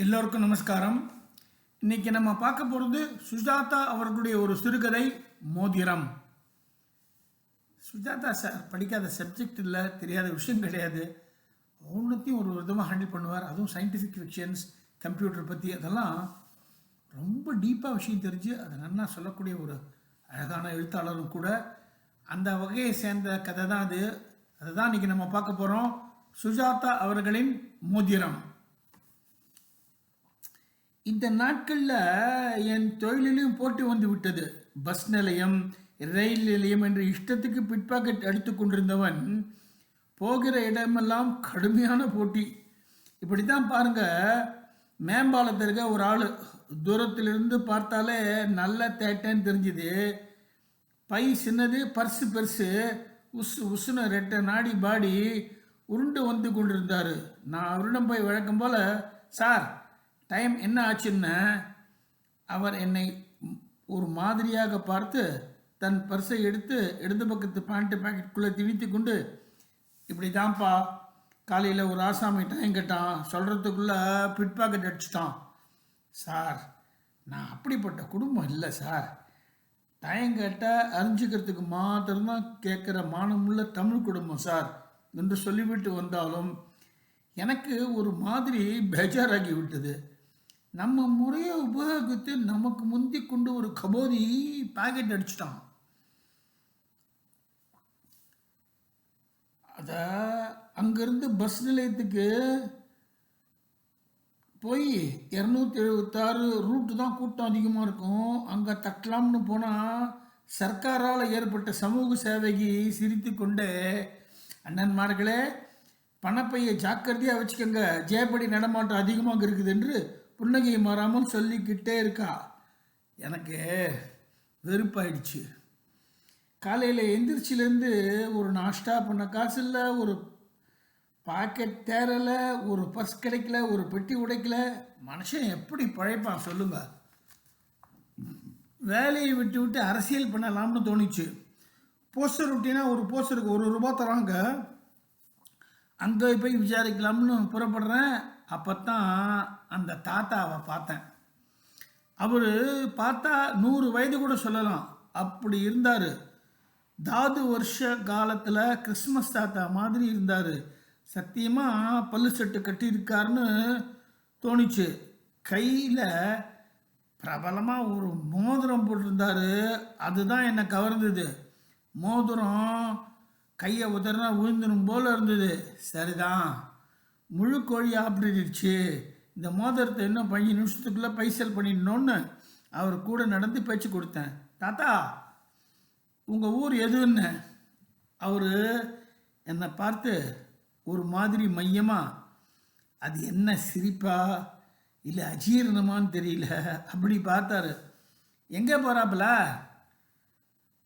எல்லோருக்கும் நமஸ்காரம். இன்னைக்கு நம்ம பார்க்க போகிறது சுஜாதா அவர்களுடைய ஒரு சிறுகதை மோதிரம். சுஜாதா சார் படிக்காத சப்ஜெக்ட் இல்லை தெரியாத விஷயம் கிடையாது. ஒன்றுத்தையும் ஒரு விதமாக ஹேண்டில் பண்ணுவார். அதுவும் சயின்டிஃபிக் ஃபிக்ஷன்ஸ் கம்ப்யூட்டர் பற்றி அதெல்லாம் ரொம்ப டீப்பாக விஷயம் தெரிஞ்சு அதை நல்லா சொல்லக்கூடிய ஒரு அழகான எழுத்தாளரும் கூட. அந்த வகையை சேர்ந்த கதை தான் அது. அதை தான் இன்றைக்கி நம்ம பார்க்க போகிறோம் சுஜாதா அவர்களின் மோதிரம். இந்த நாட்களில் என் தொழிலிலும் போட்டி வந்து விட்டது. பஸ் நிலையம் ரயில் நிலையம் என்று இஷ்டத்துக்கு பிட்பாக்கெட் அடித்து கொண்டிருந்தவன் போகிற இடமெல்லாம் கடுமையான போட்டி. இப்படி தான் பாருங்கள் மேம்பாலத்தில் இருக்க ஒரு ஆள். தூரத்திலிருந்து பார்த்தாலே நல்ல தேட்டேன்னு தெரிஞ்சுது. பை சின்னது பர்ஸு பெருசு. உஸ் உசுன ரெட்டை நாடி பாடி உருண்டு வந்து கொண்டிருந்தார். நான் அவரிடம் போய் வழக்கம் போல் சார் டைம் என்ன ஆச்சுன்னு அவர் என்னை ஒரு மாதிரியாக பார்த்து தன் பர்ஸை எடுத்து இடது பக்கத்து பேண்ட்டு பாக்கெட்டுக்குள்ளே திணித்து கொண்டு இப்படி தான்ப்பா காலையில் ஒரு ஆசாமி டைம் கேட்டான். சொல்கிறதுக்குள்ளே பிட் பாக்கெட் அடிச்சிட்டான். சார் நான் அப்படிப்பட்ட குடும்பம் இல்லை சார். டைம் கேட்டால் அறிஞ்சிக்கிறதுக்கு மாத்திரம்தான் கேட்குற மானமுள்ள தமிழ் குடும்பம் சார் என்று சொல்லிவிட்டு வந்தாலும் எனக்கு ஒரு மாதிரி பேஜாராகி விட்டது. நம்ம முறையை உபயோகித்து நமக்கு முந்தி கொண்டு ஒரு கபோதி பாக்கெட் அடிச்சிட்டான். அத அங்கேருந்து பஸ் நிலையத்துக்கு போய் இரநூத்தி எழுபத்தாறு ரூட்டு தான் கூட்டம் அதிகமாக இருக்கும். அங்கே தட்டலாம்னு போனால் சர்க்காரால் ஏற்பட்ட சமூக சேவைக்கு சிரித்து கொண்டே அண்ணன்மார்களே பணப்பையை ஜாக்கிரதையாக வச்சுக்கோங்க. ஜேபடி நடமாட்டம் அதிகமாக இருக்குது என்று புன்னகை மாறாமல் சொல்லிக்கிட்டே இருக்கா? எனக்கு வெறுப்பாயிடுச்சு. காலையில் எந்திரிச்சிலேருந்து ஒரு நாஷ்டா பண்ண காசு இல்லை ஒரு பாக்கெட் தேரலை ஒரு பர்ஸ் கிடைக்கல ஒரு பெட்டி உடைக்கல. மனுஷன் எப்படி பழைப்பான் சொல்லுங்க. வேலையை விட்டு விட்டு அரசியல் பண்ணலாம்னு தோணுச்சு. போஸ்டர் விட்டினா ஒரு போஸ்டருக்கு ஒரு ரூபா தராங்க. அங்கே போய் விசாரிக்கலாம்னு புறப்படுறேன். அப்போ தான் அந்த தாத்தாவை பார்த்தேன். அவர் பார்த்தா நூறு வயது கூட சொல்லலாம். அப்படி இருந்தார். தாது வருஷ காலத்தில் கிறிஸ்மஸ் தாத்தா மாதிரி இருந்தார். சத்தியமாக பல்லு செட்டு கட்டியிருக்காருன்னு தோணுச்சு. கையில் பிரபலமாக ஒரு மோதிரம் போட்டிருந்தாரு. அதுதான் என்னை கவர்ந்தது. மோதிரம் கையை உதறினா விழுந்துடும் போல் இருந்தது. சரிதான். முழு கோழி ஆப்பிடிடுச்சு இந்த மோதிரத்தை இன்னும் பதினஞ்சு நிமிஷத்துக்குள்ளே பைசல் பண்ணிடணும்னு அவர் கூட நடந்து பேச்சு கொடுத்தேன். தாத்தா உங்கள் ஊர் எதுன்னு? அவர் என்னை பார்த்து ஒரு மாதிரி மையமாக அது என்ன சிரிப்பா? இல்லை அஜீரணமான்னு தெரியல. அப்படி பார்த்தாரு. எங்கே போகிறாப்புல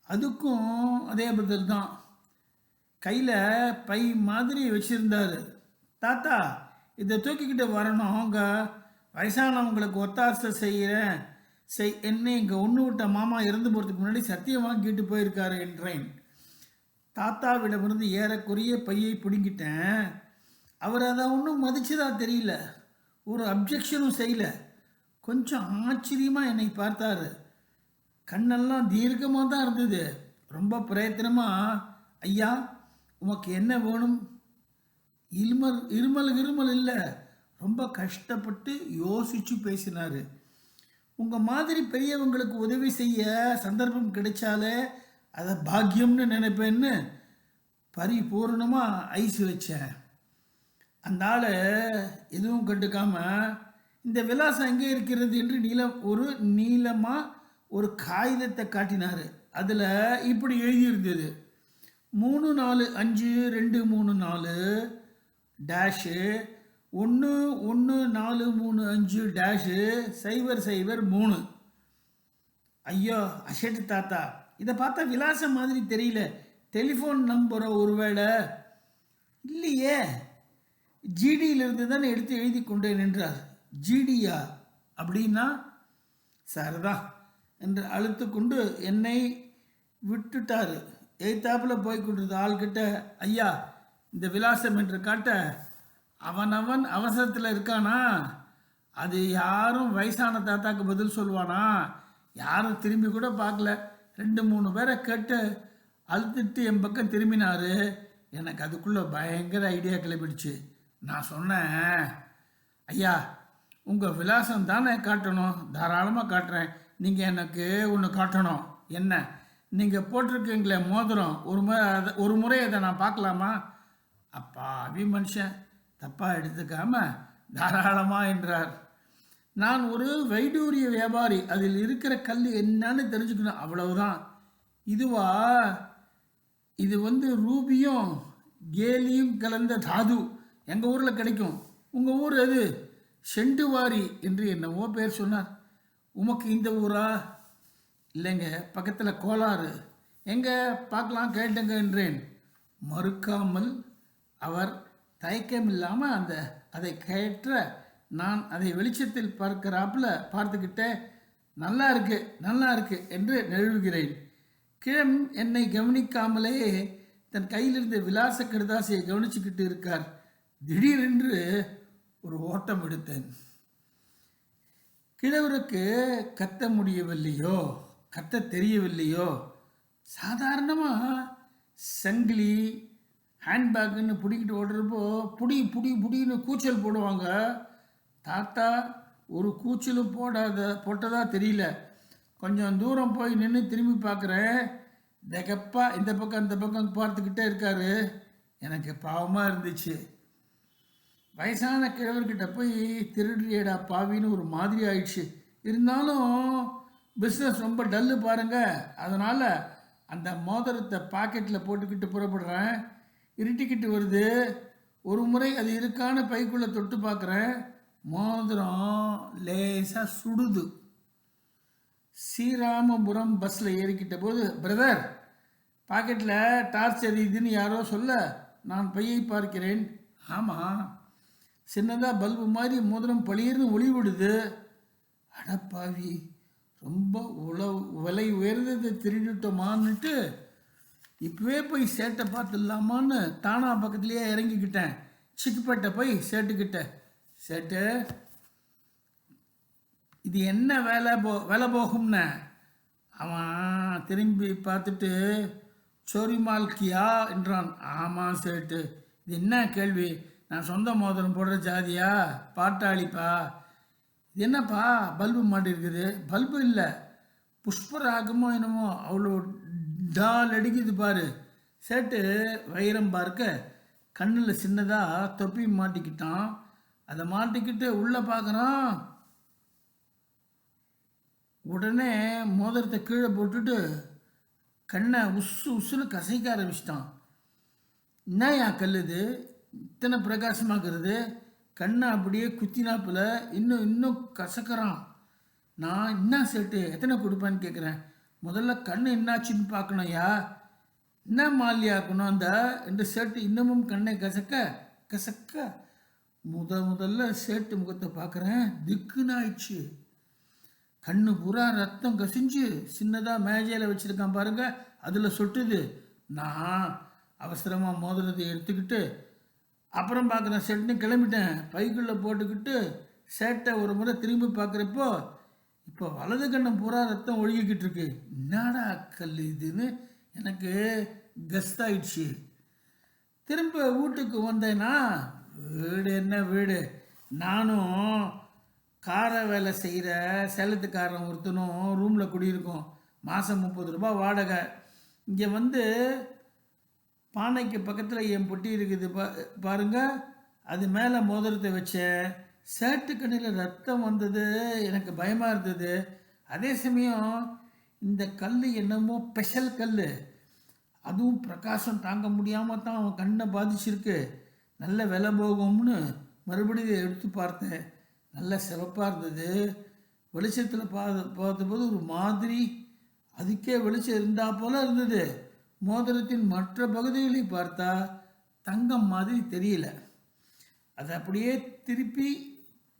அதுக்கும் அதே பதில் தான். கையில் பை மாதிரி வச்சுருந்தாரு. தாத்தா இதை தூக்கிக்கிட்டு வரணும். அவங்க வயசானவங்களுக்கு ஒத்தாசை செய்கிறேன். செய் என்ன இங்கே ஒன்று விட்ட மாமா இறந்து போகிறதுக்கு முன்னாடி சத்தியம் வாங்கிட்டு போயிருக்காரு என்றேன். தாத்தாவிடமிருந்து ஏறக்குறைய பையை பிடுங்கிட்டேன். அவர் அதை ஒன்றும் மதிச்சதா தெரியல. ஒரு அப்ஜெக்ஷனும் செய்யல. கொஞ்சம் ஆச்சரியமாக என்னை பார்த்தாரு. கண்ணெல்லாம் தீர்க்கமாக தான் இருந்தது. ரொம்ப பிரயத்தனமாக ஐயா உமக்கு என்ன வேணும்? இருமல் இருமல் இருமல் இல்லை. ரொம்ப கஷ்டப்பட்டு யோசித்து பேசினார். உங்கள் மாதிரி பெரியவங்களுக்கு உதவி செய்ய சந்தர்ப்பம் கிடைச்சாலே அதை பாக்கியம்னு நினைப்பேன்னு பரிபூர்ணமாக ஐஸ் வச்சேன். அந்த ஆள் எதுவும் கண்டுக்காம இந்த விலாசம் எங்கே இருக்கிறது என்று நீளம் ஒரு நீளமாக ஒரு காகிதத்தை காட்டினார். அதில் இப்படி எழுதியிருந்தது. மூணு நாலு அஞ்சு ரெண்டு மூணு நாலு டேஷு ஒன்று ஒன்று நாலு மூணு அஞ்சு டேஷு சைபர் சைபர் மூணு. ஐயோ அஷட் தாத்தா. இதை பார்த்தா விலாசம் மாதிரி தெரியல. டெலிஃபோன் நம்பரோ ஒருவேளை? இல்லையே. ஜிடியிலிருந்து தானே எடுத்து எழுதி கொண்டே நின்றார் ஜிடியா அப்படின்னா சரிதான் என்று அழுத்து கொண்டு என்னை விட்டுட்டாரு. எய்த்தாப்பில் போய் கொண்டிருந்த ஆள்கிட்ட ஐயா இந்த விலாசம் என்று காட்ட அவனவன் அவசரத்தில் இருக்கானா? அது யாரும் வயசான தாத்தாக்கு பதில் சொல்லுவானா யாரும் திரும்பி கூட பார்க்கல. ரெண்டு மூணு பேரை கேட்டு அழுத்துட்டு என் பக்கம் திரும்பினார். எனக்கு அதுக்குள்ளே பயங்கர ஐடியா கிளம்பிடுச்சு. நான் சொன்னேன் ஐயா உங்கள் விலாசம் தானே காட்டணும்? தாராளமாக காட்டுறேன். நீங்கள் எனக்கு ஒன்று காட்டணும். என்ன? நீங்கள் போட்டிருக்கீங்களே மோதிரம். ஒரு முறை அதை ஒரு முறை அதை நான் பார்க்கலாமா? அப்பா அபி மனுஷன் தப்பாக எடுத்துக்காம தாராளமா என்றார். நான் ஒரு வைடூரிய வியாபாரி அதில் இருக்கிற கல் என்னன்னு தெரிஞ்சுக்கணும் அவ்வளவுதான். இதுவா? இது வந்து ரூபியும் கேலியும் கலந்த தாது எங்கள் ஊரில் கிடைக்கும். உங்கள் ஊர் அது செண்டுவாரி என்று என்னவோ பேர் சொன்னார். உமக்கு இந்த ஊரா? இல்லைங்க பக்கத்தில் கோளாறு. எங்கே? பார்க்கலாம் கேட்டுங்க என்றேன். மறுக்காமல் அவர் தயக்கமில்லாமல் அந்த அதை கயற்ற நான் அதை வெளிச்சத்தில் பார்க்கிறாப்புல பார்த்துக்கிட்டே நல்லா இருக்கு நல்லா இருக்கு என்று நழுவுகிறேன் கிழம் என்னை கவனிக்காமலேயே தன் கையிலிருந்து விலாச கடுதாசியை கவனிச்சுக்கிட்டு இருக்கார். திடீரென்று ஒரு ஓட்டம் எடுத்தேன். கிழவருக்கு கத்த முடியவில்லையோ கத்த தெரியவில்லையோ சாதாரணமாக சங்கிலி ஹேண்ட்பேக்குன்னு பிடிக்கிட்டு ஓடுறப்போ புடி புடி புடின்னு கூச்சல் போடுவாங்க. தாத்தா ஒரு கூச்சலும் போடாத போட்டதா தெரியல. கொஞ்சம் தூரம் போய் நின்று திரும்பி பார்க்குறேன். தகப்பா இந்த பக்கம் அந்த பக்கம் பார்த்துக்கிட்டே இருக்காரு. எனக்கு பாவமாக இருந்துச்சு. வயசான கிழவர்கிட்ட போய் திருடியடா பாவின்னு ஒரு மாதிரி ஆயிடுச்சு. இருந்தாலும் பிஸ்னஸ் ரொம்ப டல்லு பாருங்க. அதனால் அந்த மோதிரத்தை பாக்கெட்டில் போட்டுக்கிட்டு புறப்படுறேன். இருட்டிக்கிட்டு வருது. ஒரு முறை அது இருக்கான பைக்குள்ளே தொட்டு பார்க்குறேன் மோதிரம் லேசாக சுடுது. ஸ்ரீராமபுரம் பஸ்ஸில் ஏறிக்கிட்ட போது பிரதர் பாக்கெட்டில் டார்ச் எரியுதுன்னு யாரோ சொல்ல நான் பையை பார்க்கிறேன். ஆமாம் சின்னதாக பல்பு மாதிரி மோதிரம் பளிர்னு ஒளி விடுது. அடப்பாவி. ரொம்ப உழவு விலை உயர்ந்ததை திருடிட்டோமான்னுட்டு இப்பவே போய் சேட்டை பார்த்துடலாமான்னு தானா பக்கத்துலேயே இறங்கிக்கிட்டேன். சிக்குப்பேட்டை போய் சேட்டுக்கிட்ட சேட்டு இது என்ன வேலை போ வேலை போகும்னு? அவன் திரும்பி பார்த்துட்டு சோரிமால்கியா என்றான். ஆமாம் சேட்டு. இது என்ன கேள்வி? நான் சொந்த மோதிரம் போடுற ஜாதியா? பாட்டாளிப்பா? இது என்னப்பா? பல்பு மாட்டிருக்குது. பல்பு இல்லை. புஷ்பராகமோ என்னமோ அவ்வளோ டால் அடிக்குது பாரு. சேட்டு வைரம் பார்க்க கண்ணில் சின்னதாக தொப்பி மாட்டிக்கிட்டான். அதை மாட்டிக்கிட்டு உள்ளே பார்க்குறான் உடனே மோதிரத்தை கீழே போட்டுட்டு கண்ணை உசு உசுன்னு கசைக்க ஆரம்பிச்சிட்டான். என்ன யா கல்லுது இத்தனை பிரகாசமாகிறது கண்ணை அப்படியே குத்தினாப்புல. இன்னும் இன்னும் கசக்கிறான். நான் என்ன செட்டு எத்தனை கொடுப்பேன்னு கேட்குறேன் முதல்ல கண்ணு என்னாச்சுன்னு பார்க்கணும்யா? என்ன மாலியாக்கணும் அந்த? ரெண்டு சேட்டு இன்னமும் கண்ணை கசக்க கசக்க. முத முதல்ல சேட்டு முகத்தை பார்க்குறேன். திக்குன்னு ஆயிடுச்சு. கண்ணு பூரா ரத்தம் கசிஞ்சு சின்னதாக மேஜையில் வச்சுருக்கான் பாருங்க. அதில் சொட்டுது. நான் அவசரமாக மோதிரத்தை எடுத்துக்கிட்டு அப்புறம் பார்க்குறேன் செட்டுன்னு கிளம்பிட்டேன். பைக்குள்ளே போட்டுக்கிட்டு சேட்டை ஒரு முறை திரும்பி பார்க்குறப்போ இப்போ வலது கண்ணம் பூரா ரத்தம் ஒழுகிக்கிட்டு இருக்கு. என்னடா கல் இதுன்னு எனக்கு கஸ்தாயிடுச்சு. திரும்ப வீட்டுக்கு வந்தேன்னா வீடு என்ன வீடு? நானும் கார வேலை செய்கிற சேலத்துக்காரன் ஒருத்தனும் ரூமில் குடியிருக்கோம். மாதம் முப்பது ரூபாய் வாடகை. இங்கே வந்து பானைக்கு பக்கத்தில் என் பொட்டி இருக்குது பா பாருங்க. அது மேலே மோதிரத்தை வச்சேன். சேட்டு கண்ணில் ரத்தம் வந்தது எனக்கு பயமாக இருந்தது. அதே சமயம் இந்த கல் என்னமோ ஸ்பெஷல் கல் அதுவும் பிரகாசம் தாங்க முடியாமல் தான் அவன் கண்ணை பாதிச்சிருக்கு. நல்ல விலை போகும்னு மறுபடியும் எடுத்து பார்த்தேன். நல்ல சிறப்பாக இருந்தது. வெளிச்சத்தில் பார்த்து பார்த்தபோது ஒரு மாதிரி அதுக்கே வெளிச்சம் இருந்தா போல் இருந்தது. மோதிரத்தின் மற்ற பகுதிகளை பார்த்தா தங்கம் மாதிரி தெரியல. அதை அப்படியே திருப்பி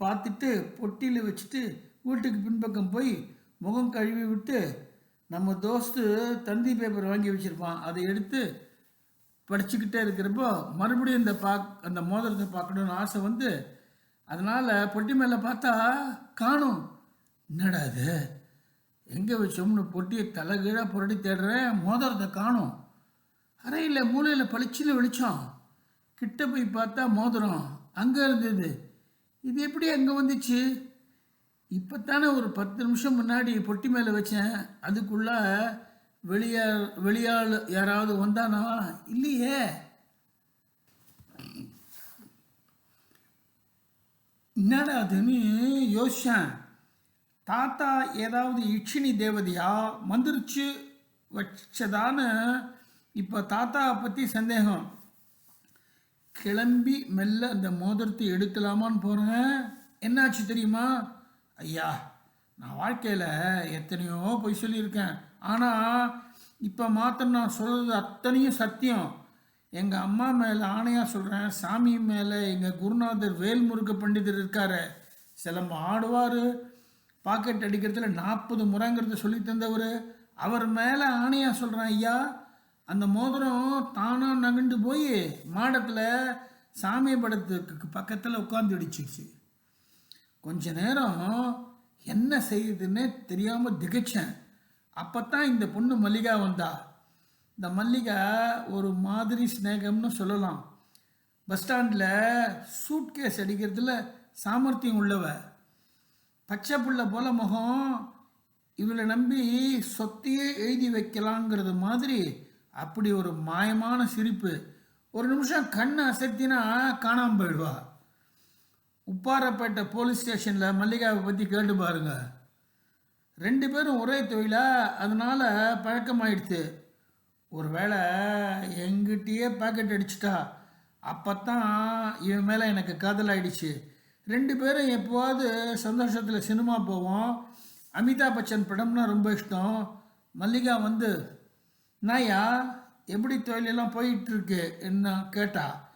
பார்த்துட்டு பொட்டியில் வச்சுட்டு வீட்டுக்கு பின்பக்கம் போய் முகம் கழுவி விட்டு நம்ம தோஸ்து தந்தி பேப்பர் வாங்கி வச்சுருப்பான். அதை எடுத்து படிச்சுக்கிட்டே இருக்கிறப்போ மறுபடியும் இந்த பா அந்த மோதிரத்தை பார்க்கணுன்னு ஆசை வந்து அதனால் பொட்டி மேலே பார்த்தா காணும். என்னடா இது? எங்கே வச்சோம்னு பொட்டியை தலைகீழாக புரட்டி தேடுறேன் மோதிரத்தை காணும். அறையில் மூலையில் பளிச்சுன்னு வெளிச்சம். கிட்ட போய் பார்த்தா மோதிரம். அங்கே இருந்தது. இது எப்படி அங்கே வந்துச்சு? இப்போ தானே ஒரு பத்து நிமிஷம் முன்னாடி பொட்டி மேலே வச்சேன். அதுக்குள்ளே வெளியா வெளியாள் யாராவது வந்தானா? இல்லையே. என்னடா அதுன்னு யோசிச்சேன். தாத்தா ஏதாவது இட்சினி தேவதையா? மந்திரிச்சு வச்சதான்னு இப்போ தாத்தாவை பற்றி சந்தேகம். கிளம்பி மெல்ல அந்த மோதிரத்தை எடுக்கலாமான்னு போகிறேன் என்னாச்சு தெரியுமா? ஐயா நான் வாழ்க்கையில் எத்தனையோ பொய் சொல்லியிருக்கேன். ஆனால் இப்போ மாத்திரம் நான் சொல்கிறது அத்தனையும் சத்தியம். எங்கள் அம்மா மேலே ஆணையாக சொல்கிறேன் சாமி மேலே எங்கள் குருநாதர் வேல்முருக பண்டிதர் இருக்காரு. சிலம்பம் ஆடுவார். பாக்கெட் அடிக்கிறதுல நாற்பது முறைங்கிறத சொல்லி தந்தவர். அவர் மேலே ஆணையாக சொல்கிறேன் ஐயா. அந்த மோதிரம் தானாக நகண்டு போய் மாடத்தில் சாமி படத்துக்கு பக்கத்தில் உட்காந்து இடிச்சிச்சு கொஞ்ச நேரம் என்ன செய்யுதுன்னு தெரியாமல் திகைச்சேன். அப்போ தான் இந்த பொண்ணு மல்லிகா வந்தா. இந்த மல்லிகா ஒரு மாதிரி ஸ்நேகம்னு சொல்லலாம். பஸ் ஸ்டாண்டில் சூட்கேஸ் அடிக்கிறதுல சாமர்த்தியம் உள்ளவ. பச்சை புள்ள போல முகம். இவளை நம்பி சொத்தையே எழுதி வைக்கலாங்கிறது மாதிரி அப்படி ஒரு மாயமான சிரிப்பு. ஒரு நிமிஷம் கண்ணை அசத்தினா காணாமல் போயிடுவா. உப்பாரப்பேட்டை போலீஸ் ஸ்டேஷனில் மல்லிகாவை பற்றி கேட்டு பாருங்க. ரெண்டு பேரும் ஒரே தொழிலா? அதனால் பழக்கமாயிடுச்சு. ஒருவேளை எங்கிட்டயே பாக்கெட் அடிச்சிட்டா. அப்போ தான் இவன் மேலே எனக்கு காதல் ஆயிடுச்சு. ரெண்டு பேரும் எப்போவாது சந்தோஷத்தில் சினிமா போவோம். அமிதாப் பச்சன் படம்னா ரொம்ப இஷ்டம். மல்லிகா வந்து நாயா எப்படி தொழிலெல்லாம் போயிட்டுருக்கு? என்ன கேட்டா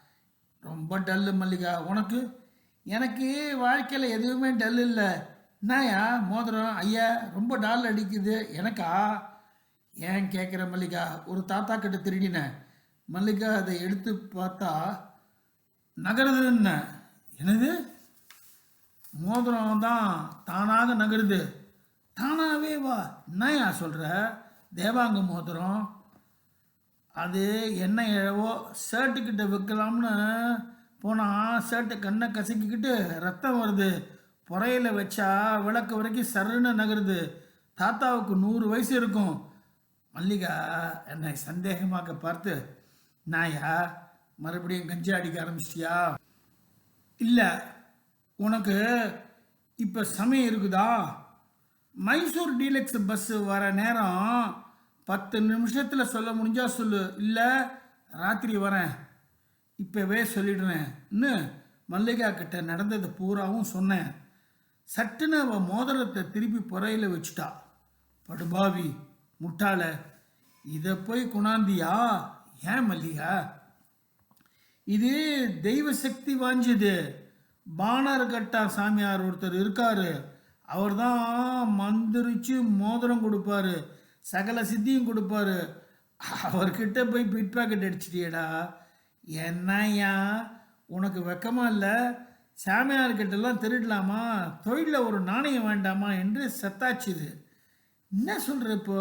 ரொம்ப டல்லு மல்லிகா உனக்கு? எனக்கு வாழ்க்கையில் எதுவுமே டல் இல்லை. என்னயா மோதிரம் ஐயா ரொம்ப டால் அடிக்குது. எனக்கா? ஏன் கேட்குற மல்லிகா ஒரு தாத்தா கிட்ட திருடினேன் மல்லிகா அதை எடுத்து பார்த்தா நகருது என்ன? என்னது? மோதிரம் தான் தானாக நகருது. தானாகவே வா. என்னயா சொல்கிற தேவாங்க மோதிரம் அது என்ன இழவோ ஷர்ட்டுக்கிட்ட வைக்கலாம்னு போனால் ஷர்ட்டு கண்ணை கசக்கிக்கிட்டு ரத்தம் வருது. புறையில் வச்சா விளக்கு வரைக்கும் சருன்னு நகருது. தாத்தாவுக்கு நூறு வயசு இருக்கும். மல்லிகா என்னை சந்தேகமாக பார்த்து நாயா மறுபடியும் கஞ்சி அடிக்க ஆரம்பிச்சிட்டியா? இல்லை உனக்கு இப்போ சமயம் இருக்குதா? மைசூர் டீலக்ஸ் பஸ்ஸு வர நேரம் பத்து நிமிஷத்தில் சொல்ல முடிஞ்சா சொல்லு. இல்லை ராத்திரி வரேன். இப்போவே சொல்லிடுறேன்னு மல்லிகா கிட்ட நடந்தது பூராவும் சொன்னேன். சட்டுன்னு அவள் மோதிரத்தை திருப்பி புறையில் வச்சுட்டா. படுபாவி முட்டாள. இதை போய் குணாந்தியா? ஏன் மல்லிகா? இது தெய்வ சக்தி வாஞ்சது பாணர்கட்டா சாமியார் ஒருத்தர் இருக்காரு. அவர் தான் மந்திரிச்சு மோதிரம் கொடுப்பாரு. சகல சித்தியும் கொடுப்பாரு. அவர்கிட்ட போய் பிட் பாக்கெட் அடிச்சிட்டியடா. என்னையா உனக்கு வெக்கமா இல்லை? சாமியார்கிட்டலாம் திருடலாமா? தொழிலில் ஒரு நாணயம் வேண்டாமா என்று செத்தாச்சுது. என்ன சொல்கிற இப்போ?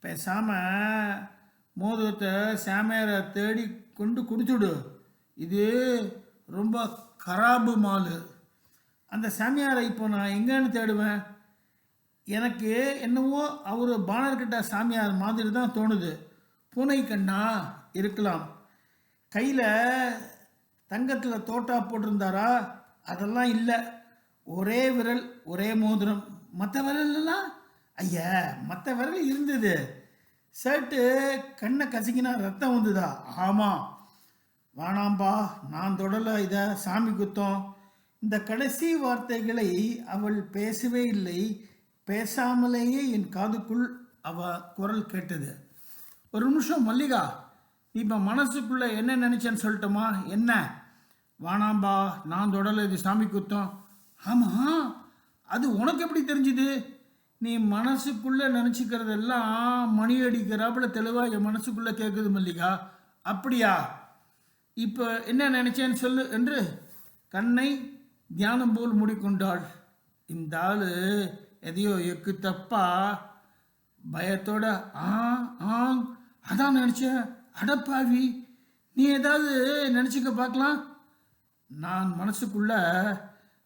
பேசாமல் மோதிரத்தை சாமியாரை தேடி கொண்டு கொடுத்துடு இது ரொம்ப கராபு மாலு. அந்த சாமியாரை இப்போ நான் எங்கேன்னு தேடுவேன்? எனக்கு என்னவோ அவர் பானர்கிட்ட சாமியார் மாதிரி தான் தோணுது. பூனை கண்ணா இருக்கலாம். கையில் தங்கத்தில் தோட்டா போட்டிருந்தாரா? அதெல்லாம் இல்லை. ஒரே விரல் ஒரே மோதிரம். மற்ற விரல்லாம் ஐயா மற்ற விரல் இருந்தது. ஷர்ட்டு கண்ணை கசிக்கினா ரத்தம் வந்துதா? ஆமாம் வேணாம்பா நான் தொடல இதை சாமி குத்தம். இந்த கடைசி வார்த்தைகளை அவள் பேசவே இல்லை. பேசாமலேயே என் காதுக்குள் அவ குரல் கேட்டது. ஒரு நிமிஷம் மல்லிகா இப்போ மனசுக்குள்ளே என்ன நினைச்சேன்னு சொல்லட்டுமா? என்ன? வானாம்பா நான் தொடல இது சாமி குத்தம். ஆமாம் அது உனக்கு எப்படி தெரிஞ்சுது? நீ மனசுக்குள்ளே நினச்சிக்கிறதெல்லாம் மணி அடிக்கிறாப்புல தெளிவாக என் மனசுக்குள்ளே கேட்குது மல்லிகா. அப்படியா? இப்போ என்ன நினச்சேன்னு சொல்லு என்று கண்ணை தியானம் போல் மூடிக்கொண்டாள். இந்த ஆள் எதையோ எக்கு தப்பா பயத்தோட ஆ ஆ அதான் நினச்சேன். அடப்பாவி நீ ஏதாவது நினச்சிக்க பார்க்கலாம். நான் மனசுக்குள்ள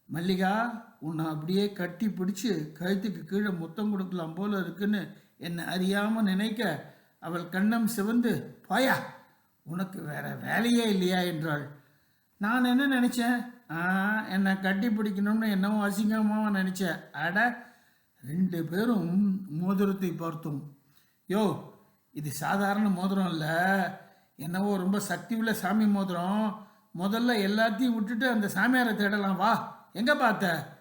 மல்லிகா உன்னை அப்படியே கட்டி பிடிச்சி கழுத்துக்கு கீழே முத்தம் கொடுக்கலாம் போல இருக்குன்னு என்னை அறியாமல் நினைக்க அவள் கண்ணம் சிவந்து பாயா உனக்கு வேற வேலையே இல்லையா? என்றாள். நான் என்ன நினச்சேன்? என்னை கட்டி பிடிக்கணும்னு என்னவோ அசிங்கமாக நினச்சேன் அட ரெண்டு பேரும் மோதிரத்தை பார்த்தோம். யோ இது சாதாரண மோதிரம் இல்லை. என்னவோ ரொம்ப சக்தி உள்ள சாமி மோதிரம். முதல்ல எல்லாத்தையும் விட்டுட்டு அந்த சாமியாரை தேடலாம். வா எங்கே பார்த்த?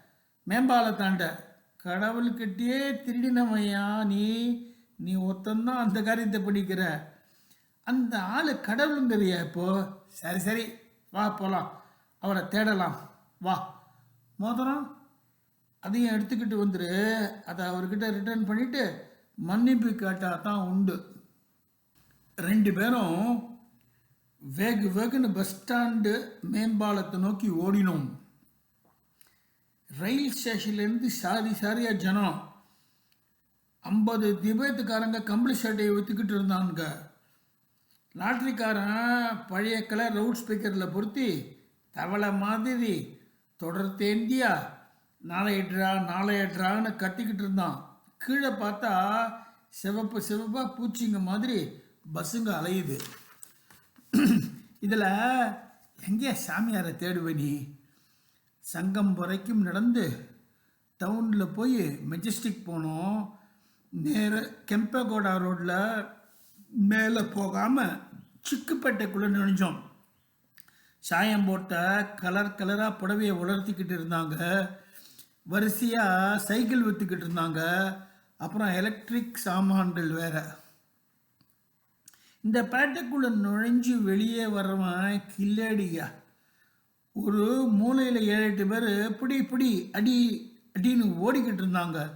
மேம்பாலத்தாண்ட. கடவுள்கிட்டயே திருடினவையா நீ? நீ ஒருத்தந்தான் அந்த காரியத்தை பண்ணிக்கிற. அந்த ஆள் கடவுளுங்கிறியா இப்போ? சரி சரி வா போகலாம் அவரை தேடலாம். வா. மோதிரம்? அதையும் எடுத்துக்கிட்டு வந்துரு. அதை அவர்கிட்ட ரிட்டர்ன் பண்ணிட்டு மன்னிப்பு கேட்டால் தான் உண்டு. ரெண்டு பேரும் வேகு வேகுன்னு பஸ் ஸ்டாண்டு மேம்பாலத்தை நோக்கி ஓடினோம். ரயில் ஸ்டேஷன்லேருந்து சாரி சாரியாக ஜனம் ஐம்பது திபேத்துக்காரங்க கம்பளி ஷர்ட்டை விற்றுக்கிட்டு இருந்தானுங்க. லாட்ரிக்காரன் பழைய கலர் ரவுட் ஸ்பீக்கரில் பொருத்தி தவளை மாதிரி தொடர் தேந்தியா நாளையட்ரா நாளையட்ரான்னு கத்திக்கிட்டு இருந்தான். கீழே பார்த்தா சிவப்பு சிவப்பாக பூச்சிங்க மாதிரி பஸ்ஸுங்க அலையுது. இதில் எங்கே சாமியாரை தேடுவ நீ? சங்கம் வரைக்கும் நடந்து டவுனில் போய் மெஜஸ்டிக் போனோம். நேர கெம்பகோடா ரோட்டில் மேலே போகாமல் சிக்குப்பேட்டைக்குள்ளே நுழைஞ்சோம். சாயம் போட்ட கலர் கலராக புடவையை உலர்த்திக்கிட்டு இருந்தாங்க. வரிசையாக சைக்கிள் விற்றுக்கிட்டு இருந்தாங்க. அப்புறம் எலக்ட்ரிக் சாமான்கள் வேற. இந்த பேட்டைக்குள்ளே நுழைஞ்சு வெளியே வர்றவன் கில்லடியா. ஒரு மூலையில் ஏழு எட்டு பேர் பிடி பிடி அடி அடின்னு ஓடிக்கிட்டு இருந்தாங்க.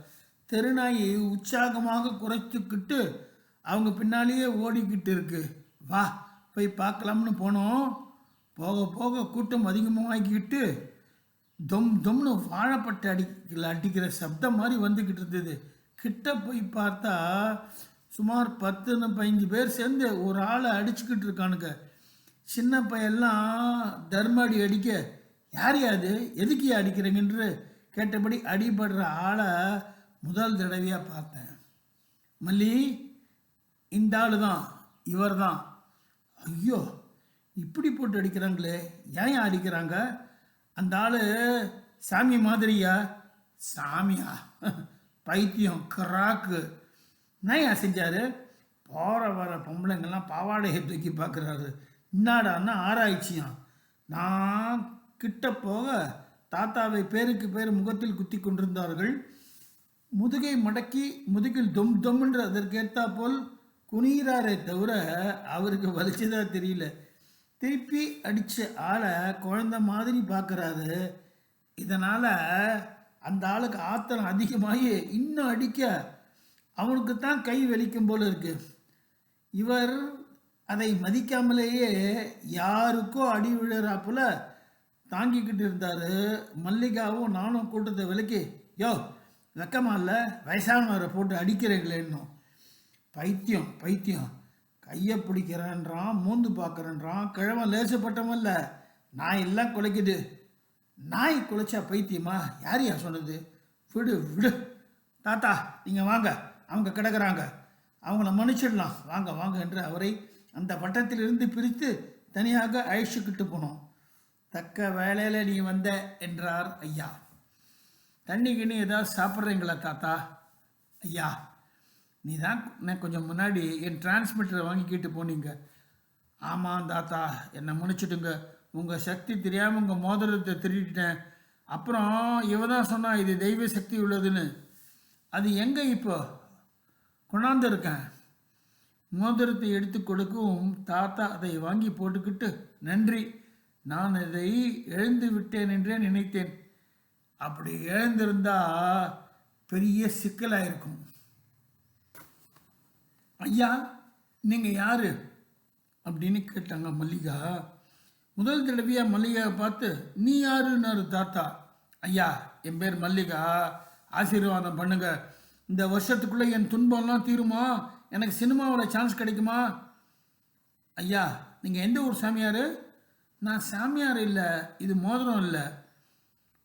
தெருநாயை உற்சாகமாக குறைச்சிக்கிட்டு அவங்க பின்னாலேயே ஓடிக்கிட்டு இருக்கு. வா போய் பார்க்கலாம்னு போனோம். போக போக கூட்டம் அதிகமாகிக்கிட்டு தொம் தொம்னு வாழைப்பட்டை அடிக்கல அடிக்கிற சப்தம் மாதிரி வந்துக்கிட்டு இருந்தது. கிட்ட போய் பார்த்தா சுமார் பத்துன்னு பதினஞ்சு பேர் சேர்ந்து ஒரு ஆளை அடிச்சுக்கிட்டு இருக்கானுங்க. சின்ன பையெல்லாம் தர்மடி அடிக்க யார் யாது எதுக்கு அடிக்கிறீங்கன்று? கேட்டபடி அடிபடுற ஆளை முதல் தடவையாக பார்த்தேன். மல்லி இந்த ஆள் தான் இவர் தான் ஐயோ இப்படி போட்டு அடிக்கிறாங்களே ஏன் அடிக்கிறாங்க? அந்த ஆள் சாமி மாதிரியா? சாமியா? பைத்தியம் கிராக்கு. நான் செஞ்சார்? போகிற வர பொம்பளைங்கள்லாம் பாவாடையை தூக்கி பார்க்குறாரு என்னடான்னா ஆராய்ச்சியாம்? நான் கிட்ட போக தாத்தாவை பேருக்கு பேர் முகத்தில் குத்தி கொண்டிருந்தார்கள். முதுகை மடக்கி முதுகில் தொம் தொம்ன்ற அதற்கேற்றா போல் குனிகிறாரே தவிர அவருக்கு வலிச்சதா தெரியல. திருப்பி அடித்த ஆளை குழந்த மாதிரி பார்க்குறாரு இதனால் அந்த ஆளுக்கு ஆத்திரம் அதிகமாகி இன்னும் அடிக்க அவனுக்கு தான் கை வலிக்கும் போல் இருக்கு. இவர் அதை மதிக்காமலேயே யாருக்கோ அடி விழுறாப்புல தாங்கிக்கிட்டு இருந்தார். மல்லிகாவும் நானும் கூட்டத்தை விலக்கி யோ வெக்கமா இல்லை வயசானவரை போட்டு அடிக்கிறீங்களேன்னும். பைத்தியம் பைத்தியம். கையை பிடிக்கிறேன்றான் மூந்து பார்க்குறேன்றான். கிழவன் லேசப்பட்டவன்ல நாய் எல்லாம் குலைக்குது. நாய் குலைச்சா பைத்தியமா? யார் யார் சொன்னது? விடு விடு. தாத்தா நீங்கள் வாங்க. அவங்க கிடக்குறாங்க. அவங்கள மன்னிச்சிடலாம். வாங்க வாங்க என்று அவரை அந்த வட்டத்திலிருந்து பிரித்து தனியாக அழைச்சிக்கிட்டு போனோம் தக்க வேலையில் நீ வந்த என்றார் ஐயா. தண்ணி கிண்ணி ஏதாவது சாப்பிட்றீங்களா தாத்தா? ஐயா நீ தான் நான் கொஞ்சம் முன்னாடி என் டிரான்ஸ்மிட்டரை வாங்கிக்கிட்டு போனீங்க. ஆமாம் தாத்தா என்னை முடிச்சுட்டுங்க உங்கள் சக்தி தெரியாமல் உங்கள் மோதிரத்தை திருடிட்டேன். அப்புறம் இவ தான் சொன்னால் இது தெய்வ சக்தி உள்ளதுன்னு. அது எங்கே இப்போ? கொண்டாந்துருக்கேன் மோதிரத்தை எடுத்து கொடுக்கவும் தாத்தா அதை வாங்கி போட்டுக்கிட்டு நன்றி. நான் இதை எழுந்து விட்டேன் என்றே நினைத்தேன். அப்படி எழுந்திருந்தா பெரிய சிக்கலாயிருக்கும். ஐயா நீங்கள் யார்? அப்படின்னு கேட்டாங்க மல்லிகா. முதல் தடவையாக மல்லிகாவை பார்த்து நீ யாருன்னாரு தாத்தா? ஐயா என் பேர் மல்லிகா. ஆசீர்வாதம் பண்ணுங்க. இந்த வருஷத்துக்குள்ளே என் துன்பம்லாம் தீருமா? எனக்கு சினிமாவில் சான்ஸ் கிடைக்குமா? ஐயா நீங்கள் எந்த ஊர் சாமியார்? நான் சாமியார் இல்லை. இது மோதிரம் இல்லை.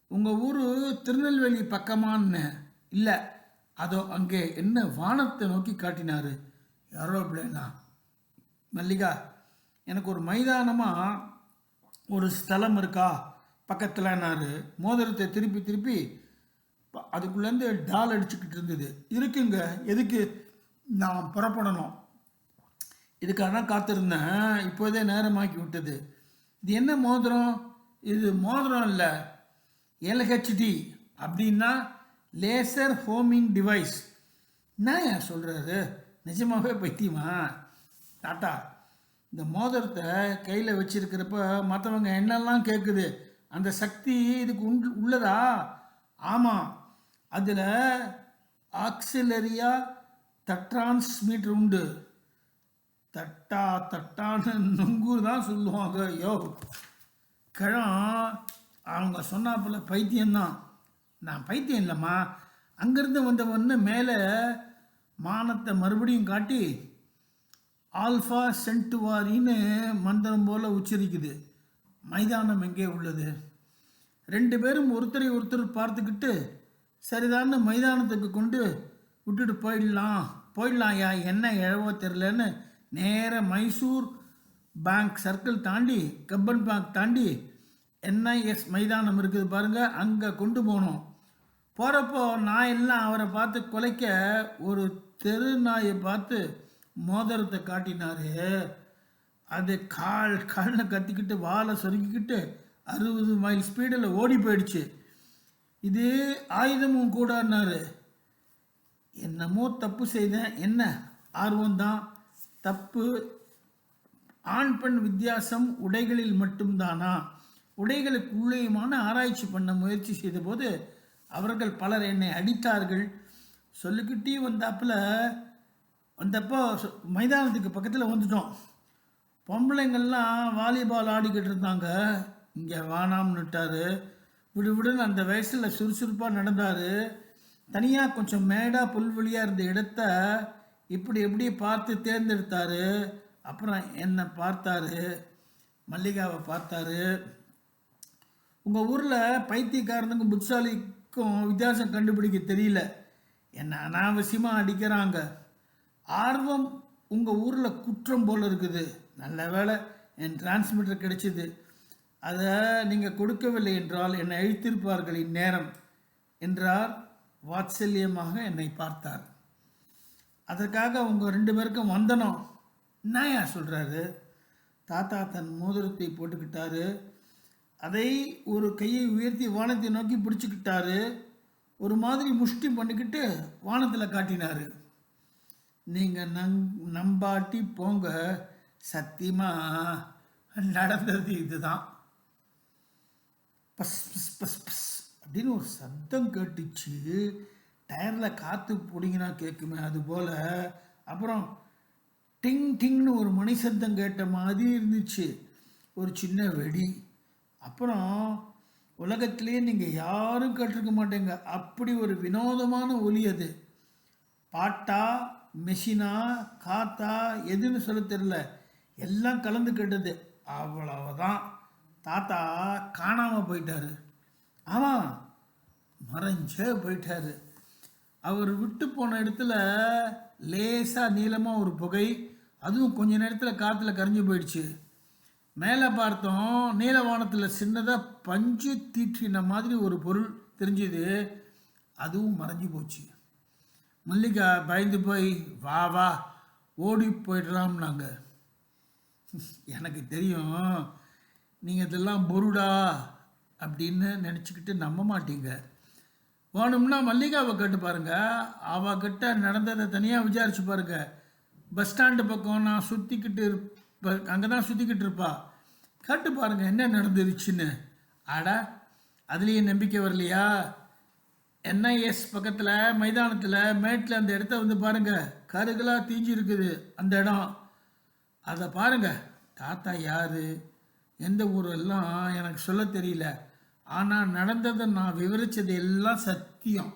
உங்கள் ஊர் திருநெல்வேலி பக்கமான்னு. இல்லை. அதோ அங்கே என்ன வானத்தை நோக்கி காட்டினாரு? யாரோ அப்படின்னா. மல்லிகா எனக்கு ஒரு மைதானமாக ஒரு ஸ்தலம் இருக்கா? பக்கத்தில்னாரு மோதிரத்தை திருப்பி திருப்பி அதுக்குள்ளேருந்து டால் அடிச்சுக்கிட்டு இருந்தது. இருக்குங்க. எதுக்கு? நான் புறப்படணும். இதுக்காக தான் காத்திருந்தேன். இப்போதே நேரமாக்கி விட்டது. இது என்ன மோதிரம்? இது மோதிரம் இல்லை. எல்ஹெச்டி அப்படின்னா லேசர் ஹோமிங் டிவைஸ். என்ன ஏன் சொல்கிறாரு நிஜமாகவே பைத்தியமா? டாட்டா இந்த மோதிரத்தை கையில் வச்சிருக்கிறப்ப மற்றவங்க என்னெல்லாம் கேட்குது அந்த சக்தி இதுக்கு உண்டு உள்ளதா? ஆமாம் அதில் ஆக்சிலரியா தட்ரான்ஸ்மீட்டர் உண்டு. தட்டா தட்டான்னு நுங்கூர் தான் சொல்லுவாங்க. யோ கிழம் அவங்க சொன்னாப்புல பைத்தியம்தான். நான் பைத்தியம் இல்லைம்மா. அங்கேருந்து வந்தவொன்னு மேலே மானத்தை மறுபடியும் காட்டி ஆல்ஃபா சென்ட்டுவாரின்னு மந்திரம் போல் உச்சரிக்குது. மைதானம் எங்கே உள்ளது? ரெண்டு பேரும் ஒருத்தரை ஒருத்தர் பார்த்துக்கிட்டு சரிதான்னு மைதானத்துக்கு கொண்டு விட்டுட்டு போயிடலாம். போயிடலாம் யா என்ன இழவோ தெரிலன்னு நேர மைசூர் பேங்க் சர்க்கிள் தாண்டி கப்பன் பேங்க் தாண்டி என்ஐஎஸ் மைதானம் இருக்குது பாருங்கள் அங்கே கொண்டு போனோம். போகிறப்போ நான் எல்லாம் அவரை பார்த்து குலைக்க ஒரு தெரு நாயை பார்த்து மோதிரத்தை காட்டினாரு. அது கால் கால்னு கத்திக்கிட்டு வாழை சொருக்கிக்கிட்டு அறுபது மைல் ஸ்பீடில் ஓடி போயிடுச்சு. இது ஆயுதமும் கூடன்னாரு. என்னமோ தப்பு செய்தேன். என்ன? ஆர்வம்தான் தப்பு. ஆண் பெண் வித்தியாசம் உடைகளில் மட்டும்தானா? உடைகளுக்குள்ளேயுமான ஆராய்ச்சி பண்ண முயற்சி செய்தபோது அவர்கள் பலர் என்னை அடித்தார்கள். சொல்லிக்கிட்டே வந்தாப்புல வந்தப்போ மைதானத்துக்கு பக்கத்தில் வந்துட்டோம். பொம்பளைங்கள்லாம் வாலிபால் ஆடிக்கிட்டு இருந்தாங்க. இங்கே வானாம்னுட்டார் விடு விடுன்னு அந்த வயசில் சுறுசுறுப்பாக நடந்தார். தனியாக கொஞ்சம் மேடாக புல்வெளியாக இருந்த இடத்த இப்படி எப்படி பார்த்து தேர்ந்தெடுத்தாரு? அப்புறம் என்னை பார்த்தாரு? மல்லிகாவை பார்த்தாரு. உங்கள் ஊரில் பைத்தியக்காரனுக்கும் புட்சாலிக்கும் வித்தியாசம் கண்டுபிடிக்க தெரியல. என்ன அனாவசியமாக அடிக்கிறாங்க? ஆர்வம் உங்கள் ஊரில் குற்றம் போல் இருக்குது. நல்ல வேளை என் டிரான்ஸ்மிட்டர் கிடைச்சிது. அதை நீங்கள் கொடுக்கவில்லை என்றால் என்னை அழித்திருப்பார்கள் இந்நேரம் என்றார் வாத்சல்யமாக என்னை பார்த்தார். அதற்காக உங்கள் ரெண்டு பேருக்கும் வந்தனம். என்னையா சொல்கிறாரு தாத்தா தன் மோதிரத்தை போட்டுக்கிட்டாரு. அதை ஒரு கையை உயர்த்தி வானத்தை நோக்கி பிடிச்சிக்கிட்டாரு. ஒரு மாதிரி முஷ்டி பண்ணிக்கிட்டு வானத்தில் காட்டினாரு. நீங்கள் நங் நம்பாட்டி போங்க சத்தியமாக நடந்தது இதுதான். பஸ் பஸ் பஸ் பஸ் அப்படின்னு ஒரு சத்தம் கேட்டுச்சு. டயரில் காற்று பிடிங்கினா கேட்குமே அது போல். அப்புறம் டிங் டிங்னு ஒரு மணி சத்தம் கேட்ட மாதிரி இருந்துச்சு. ஒரு சின்ன வெடி. அப்புறம் உலகத்திலேயே நீங்கள் யாரும் கேட்டிருக்க மாட்டீங்க. அப்படி ஒரு வினோதமான ஒலி அது. பாட்டா மெஷினா காத்தா எதுன்னு சொல்ல தெரியல. எல்லாம் கலந்து கேட்டது. அவ்வளவுதான். தாத்தா காணாமல் போயிட்டாரு. ஆமாம் மறைஞ்சே போயிட்டாரு. அவர் விட்டு போன இடத்துல லேசாக நீளமாக ஒரு புகை. அதுவும் கொஞ்ச நேரத்தில் காற்றுல கரைஞ்சு போயிடுச்சு. மேலே பார்த்தோம் நீலவானத்தில் சின்னதாக பஞ்சு தீற்றின மாதிரி ஒரு பொருள் தெரிஞ்சுது. அதுவும் மறைஞ்சு போச்சு. மல்லிகா பயந்து போய் வா வா ஓடி போயிடலாம்னாங்க. எனக்கு தெரியும் நீங்கள் இதெல்லாம் பொருடா? அப்படின்னு நினச்சிக்கிட்டு நம்ப மாட்டீங்க. வேணும்னா மல்லிகாவை கேட்டு பாருங்கள் அவகிட்ட நடந்ததை தனியாக விசாரிச்சு பாருங்க. பஸ் ஸ்டாண்டு பக்கம் நான் சுற்றிக்கிட்டு இப்போ அங்கே தான் சுற்றிக்கிட்டு இருப்பா. கேட்டு பாருங்கள் என்ன நடந்துருச்சுன்னு. அட அதுலேயும் நம்பிக்கை வரலையா? என்ஐஎஸ் பக்கத்தில் மைதானத்தில் மேட்டில் அந்த இடத்த வந்து பாருங்கள் கருகலாக தீஞ்சிருக்குது அந்த இடம். அதை பாருங்கள் தாத்தா யார்? எந்த ஊரெல்லாம் எனக்கு சொல்ல தெரியல. ஆனால் நடந்ததை நான் விவரித்தது எல்லாம் சத்தியம்.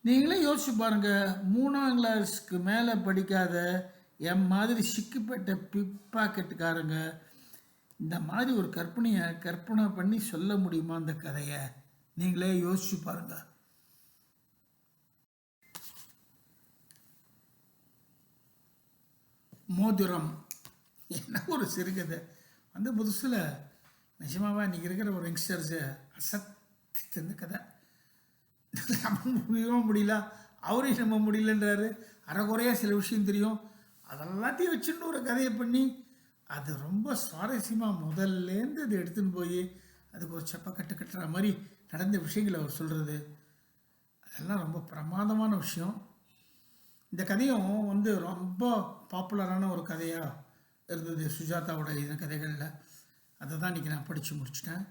நீங்களே யோசிச்சு பாருங்கள் மூணாம் கிளாஸ்க்கு மேலே படிக்காத என் மாதிரி சிக்குப்பட்ட பிப்பாக்கெட்டுக்காரங்க இந்த மாதிரி ஒரு கற்பனையை கற்பனை பண்ணி சொல்ல முடியுமா அந்த கதையை? நீங்களே யோசிச்சு பாருங்க. மோதிரம். என்ன ஒரு சிறுகதை. அந்த புதுசில் நிஜமாவா இன்றைக்கி இருக்கிற ஒரு யங்ஸ்டர்ஸு அசத்தி இந்த கதை. நம்ம முடியவும் முடியல? அவரையும் நம்ம முடியலன்றாரு. அறகுறையாக சில விஷயம் தெரியும். அதெல்லாத்தையும் வச்சுட்டு ஒரு கதையை பண்ணி அது ரொம்ப சுவாரஸ்யமாக முதல்லேருந்து இதை எடுத்துன்னு போய் அதுக்கு ஒரு செப்ப கட்டு கட்டுற மாதிரி நடந்த விஷயங்களை அவர் சொல்கிறது அதெல்லாம் ரொம்ப பிரமாதமான விஷயம். இந்த கதையும் வந்து ரொம்ப பாப்புலரான ஒரு கதையாக இருந்தது சுஜாதாவோட இது கதைகளில். அதை தான் இன்றைக்கி நான் படித்து முடிச்சிட்டேன்.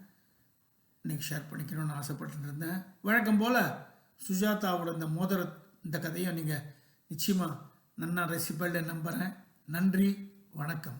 இன்றைக்கி ஷேர் பண்ணிக்கணும்னு ஆசைப்பட்டு இருந்தேன் வழக்கம் போல் சுஜாதாவோட இந்த மோதிர இந்த கதையை நீங்கள் நிச்சயமாக நன்னா ரசிப்பல்ல நம்புகிறேன் நன்றி வணக்கம்.